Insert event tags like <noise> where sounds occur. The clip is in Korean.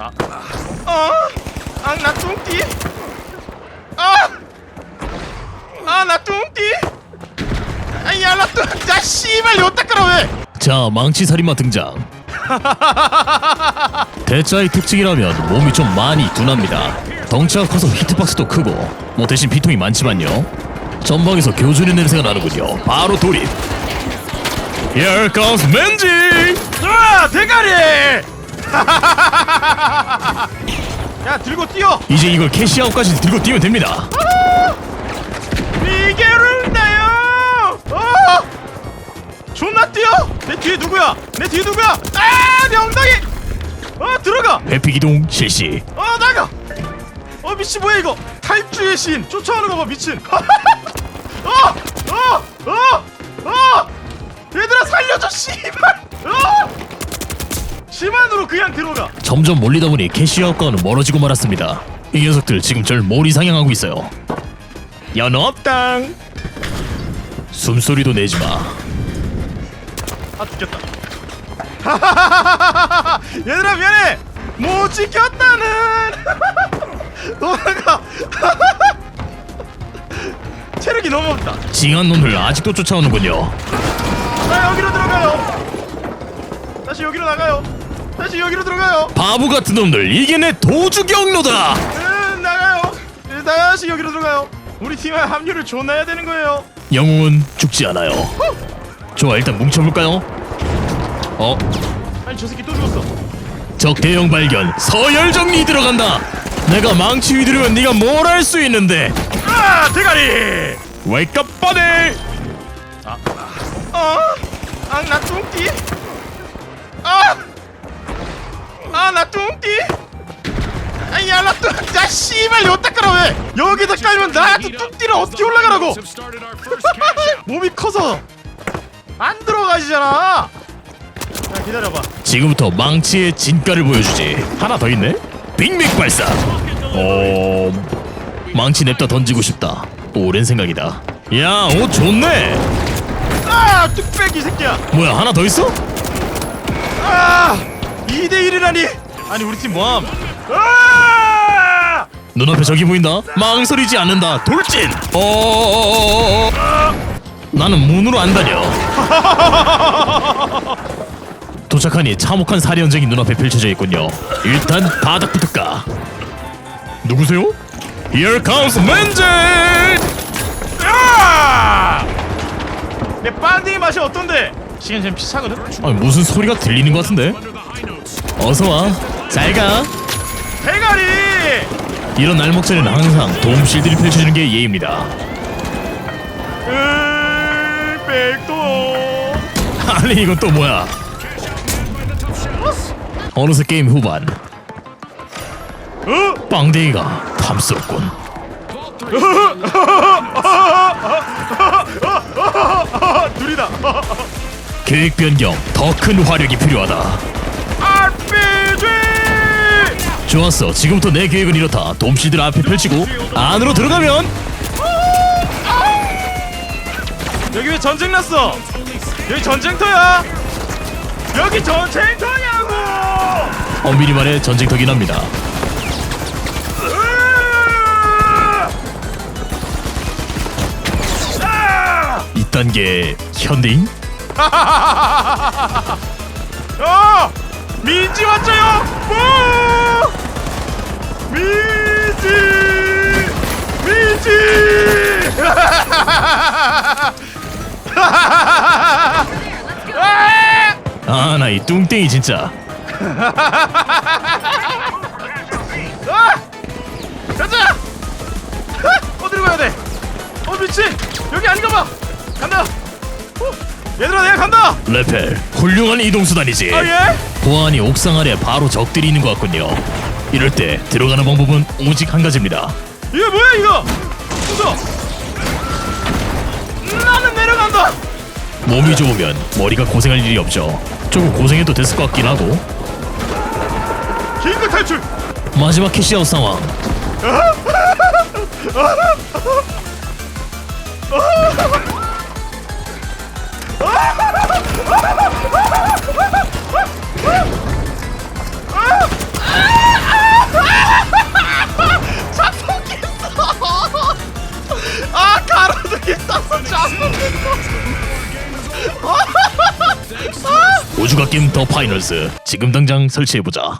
아, 어, 앙나 뚱띠. 아, 아 나 뚱띠. 아야 나 뚱, 나 씨발 요 닦으라 왜? 자 망치 살인마 등장. 대자의 특징이라면 몸이 좀 많이 둔합니다. 덩치가 커서 히트박스도 크고 뭐 대신 비통이 많지만요. 전방에서 교준의 냄새가 나는군요. 바로 돌입. Here comes 맨지! 아 대가리. <laughs> 야 들고 뛰어. 이제 이걸 캐시아웃까지 들고 뛰면 됩니다 미개를 나요. 어, 존나 뛰어. 내 뒤에 누구야? 내 뒤에 누구야? 아, 내 엉덩이. 어 들어가. 회피 기동 실시 어 나가. 어 미친 뭐야 이거? 탈주의 신 쫓아오는 거 봐 미친. <laughs> 어, 어, 어, 어. 얘들아 살려줘 씨발. 어. 심한으로 그냥 들어가. 점점 몰리다 보니 캐시아웃과는 멀어지고 말았습니다 이 녀석들 지금 절 몰이 상향하고 있어요 연업당 숨소리도 내지 마 아 죽겠다. 얘들아 미안해. 못 지켰다는. 너가 체력이 너무 없다. 징한 놈들 아직도 쫓아오는군요 나 여기로 들어가요. 다시 여기로 나가요. 다시 여기로 들어가요. 바보 같은 놈들 이게 내 도주 경로다 음, 나가요. 네, 다시 여기로 들어가요. 우리 팀에 합류를 존나야 되는 거예요. 영웅은 죽지 않아요 좋아 일단 뭉쳐볼까요? 어? 아니 저 새끼 또 죽었어. 적 대형 발견 서열 정리 들어간다 내가 망치 휘두르면 네가 뭘 할 수 있는데 아 대가리. 웨이크업 버디 어? 아나 뚱띠. 아. 아나 뚱띠. 아야 나 뚱. 야 씨발 요 닦으라 왜? 여기다 깔면 나한테 뚱띠를 어떻게 올라가라고? <laughs> 몸이 커서 안 들어가지잖아. 야 기다려봐. 지금부터 망치의 진가를 보여주지 하나 더 있네 빅맥 발사 어... 망치 냅다 던지고 싶다 오랜 생각이다 야옷 좋네 아 뚝배기 새끼야. 뭐야 하나 더 있어? 아 2대 1이라니. 아니 우리 팀 뭐함? 아! 눈앞에 적이 보인다 망설이지 않는다 돌진 어어어어어 나는 문으로 안 다녀 도착하니 참혹한 살해 현장이 눈앞에 펼쳐져 있군요 일단 바닥부터 까 누구세요? Here comes 맨제 아! 내 반딩 맛이 어떤데? 시간 좀 비싸거든. 아니 무슨 소리가 들리는 것 같은데 어서 와 잘가 대가리. 이런 날먹자는 항상 도움 실드를 펼쳐주는 게 예의입니다 으, 백도. 아니 이건 또 뭐야 어느새 게임 후반 어? 빵댕이가 탐스럽군 아, 둘이다. 계획 변경 더 큰 화력이 필요하다 RPG. 좋았어 지금부터 내 계획은 이렇다 돔시들 앞에 펼치고 안으로 들어가면 여기 왜 전쟁 났어? 여기 전쟁터야. 여기 전쟁터냐고. 엄밀히 말해 전쟁터긴 합니다! 아! 이딴 게 현대인? <laughs> 어! 민지 왔죠요! 뭐! 아 나 이 뚱땡이 진짜 아! 가자! 어디로 가야 돼? 어 미치! 여기 아닌가 봐! 간다! 어, 얘들아 내가 간다! 레펠 훌륭한 이동수단이지 아 예? 보안이 옥상 아래 바로 적들이 있는 것 같군요 이럴 때 들어가는 방법은 오직 한 가지입니다 이게 뭐야 이거? 몸이 좋으면 머리가 고생할 일이 없죠. 조금 고생해도 됐을 것 같긴 하고. 긴급 탈출! 마지막 캐시아웃 상황. 잡혔겠어! 아, 가로등이 떠서 잡혔겠어! 우주가 게임 더 파이널스 지금 당장 설치해보자.